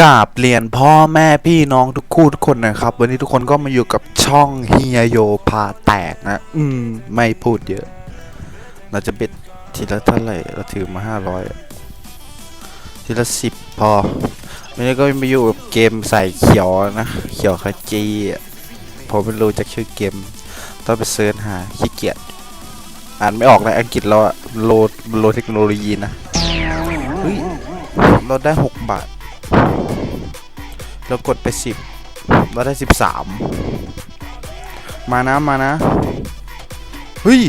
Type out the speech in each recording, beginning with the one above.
กาบเรียนพ่อแม่พี่น้องทุกคู่ทุกคนนะครับ วันนี้ทุกคนก็มาอยู่กับช่องเฮียโยพาแตกนะ อืม ไม่พูดเยอะ เราจะเบ็ดทีละเท่าไหร่เราถือมาห้าร้อยทีละสิบพอวันนี้ก็มาอยู่กับเกมใส่เขียวนะ เขียวขจีผมไม่รู้จากชื่อเกม ต้องไปเซิร์ชหาขี้เกียจอ่านไม่ออกนะอังกฤษเราอะโลโลเทคโนโลยีนะเฮ้ยเราได้หกบาท เรากดไปสิบเราได้สิบสามมานะ มานะ เฮ้ย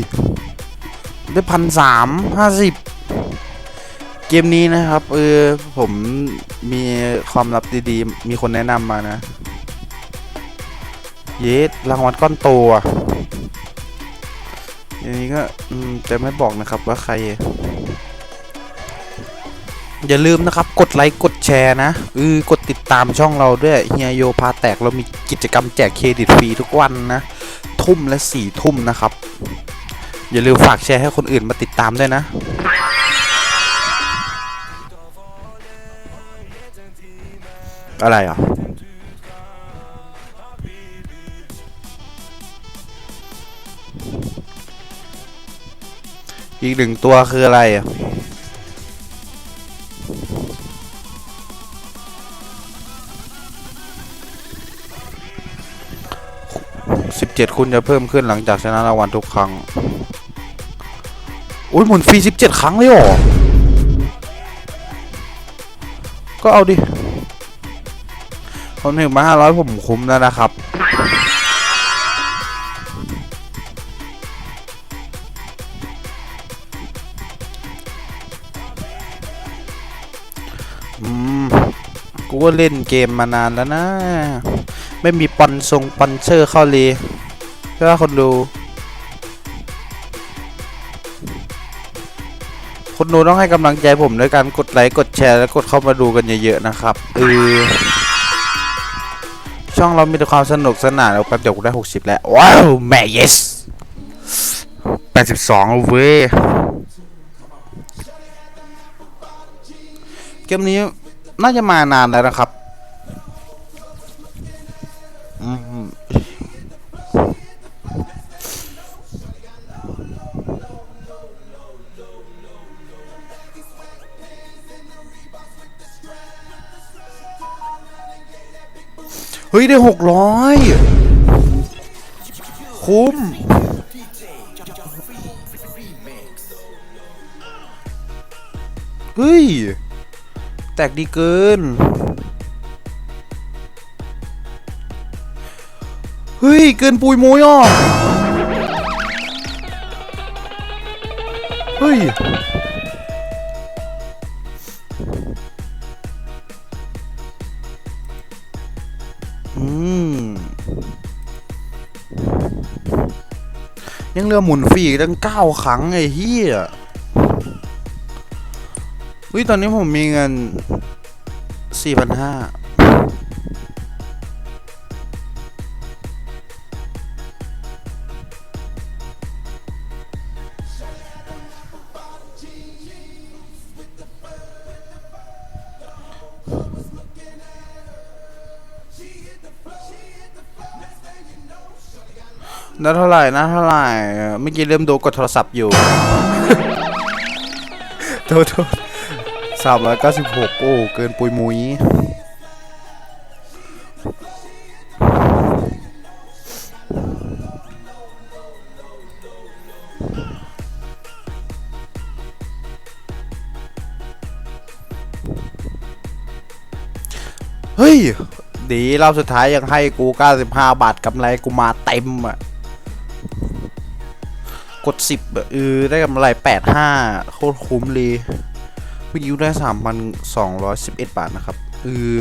ได้พันสามห้าสิบเกมนี้นะครับเออผมมีความลับดีๆ มีคนแนะนำมานะ เยสรางวัลก้อนโตอะอย่างนี้ก็แต่ไม่บอกนะครับว่าใคร อย่าลืมนะครับ กดไลค์กดแชร์นะเออกดติดตามช่องเราด้วยเฮียโยพาแตกเรามีกิจกรรมแจกเครดิตฟรีทุกวันนะ ทุ่มและสี่ทุ่มนะครับ อย่าลืมฝากแชร์ให้คนอื่นมาติดตามด้วยนะอะไรอะ อีกหนึ่งตัวคืออะไรอะ สิบเจ็ดคุณจะเพิ่มขึ้นหลังจากชนะรางวัลทุกครั้ง อุ้ยหมุนฟรีสิบเจ็ดครั้งเลยหรอ ก็เอาดิผมถึงมาห้าร้อยผมคุ้มแล้วนะครับ ก็เล่นเกมมานานแล้วนะ ไม่มีปอนทรงปอนเชอร์เข้าเลยเพื่อคนดู คนดูต้องให้กำลังใจผมด้วยการกดไลค์กดแชร์และกดเข้ามาดูกันเยอะๆนะครับเออช่องเรามีแต่ความสนุกสนานแล้วแป๊บเดียวกูได้ 60 แล้ว ว้าว แม่ yes 82เว้ยเกมนี้ น่าจะมานานแล้วนะครับเฮ้ย ได้หกร้อยคุ้ม เฮ้ย แตกดีเกิน เฮ้ย เกินปุยมุยอะ เฮ้ย อืม ยังเหลือหมุนฟรีตั้งเก้าครั้งไอ้เหี้ย อุ้ยตอนนี้ผมมีเงินสี่พันห้านัดเท่าไหร่นะเท่าไหร่เมื่อกี้เริ่มดูกดโทรศัพท์อยู่ โทษโทษ สามร้อยเก้าสิบหกโอ้เกินปุยมุยเฮ้ย ดีรอบสุดท้ายยังให้กู 95 บาทกำไรกูมาเต็มอะ กด 10เออได้กำไร 85 โคตรคุ้มเลย วิวได้3,211บาทนะครับเออ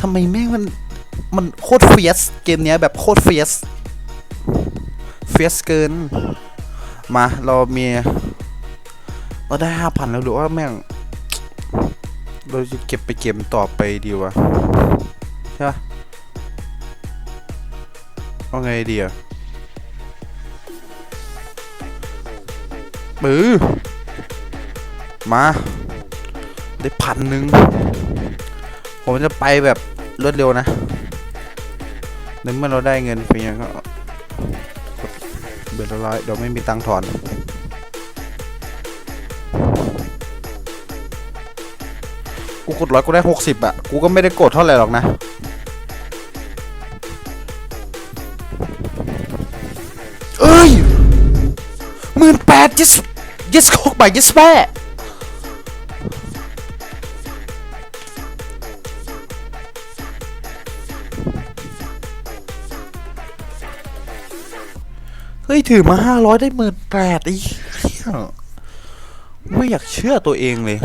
ทำไมแม่งมัน มันโคตรเฟียส เกมเนี้ยแบบโคตรเฟียส เฟียสเกิน มาเรามีเราได้5,000แล้วหรือว่าแม่ง เราจะเก็บไปเกมต่อไปดีวะ ใช่ปะเอาไงดีอะมือมา ได้พันหนึ่งผมจะไปแบบรวดเร็วนะในเมื่อเราได้เงินฟรีก็กดเบ็ดละร้อยเดี๋ยวไม่มีตังค์ถอนกูกดร้อยกูได้หกสิบอะ กูก็ไม่ได้กดเท่าไหร่หรอกนะเอ้ยหมื่นแปดยิสยิสโคกไปยิสแปะ ฮ้ยถือมาห้าร้อยได้หมื่นแปดไอ้เหี้ยไม่อยากเชื่อตัวเองเลย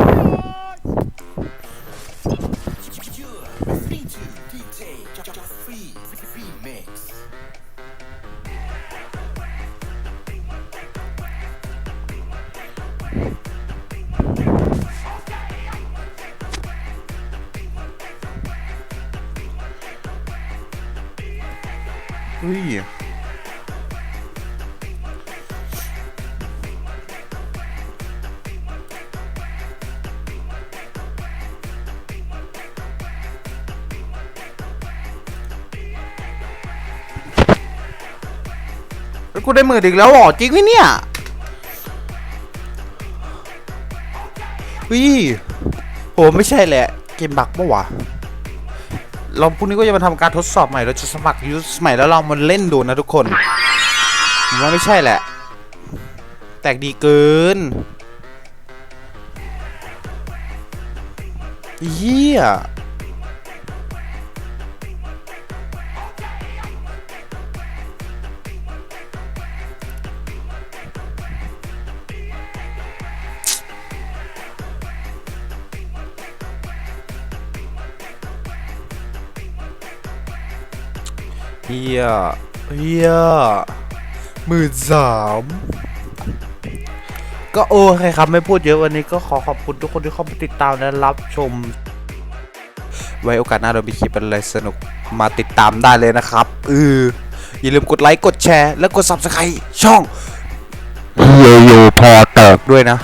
เกูได้หมื่นอีกแล้วหรอจริงไหมเนี่ยวิโอ้ไม่ใช่แหละ เกมบักปะวะเราพรุ่งนี้ก็จะมาทำการทดสอบใหม่เราจะสมัครยูสใหม่แล้วเรามาเล่นดูนะทุกคนผมว่าไม่ใช่แหละ แตกดีเกินเยี่ย เฮียเฮียหมื่นสามก็โอเคครับไม่พูดเยอะวันนี้ก็ขอขอบคุณทุกคนที่เข้ามาติดตามและรับชม ไว้โอกาสหน้าเรามีคลิปอะไรสนุกมาติดตามได้เลยนะครับเอออย่าลืมกดไลค์กดแชร์ และกด subscribe ช่องเฮียโยพอเติกด้วยนะ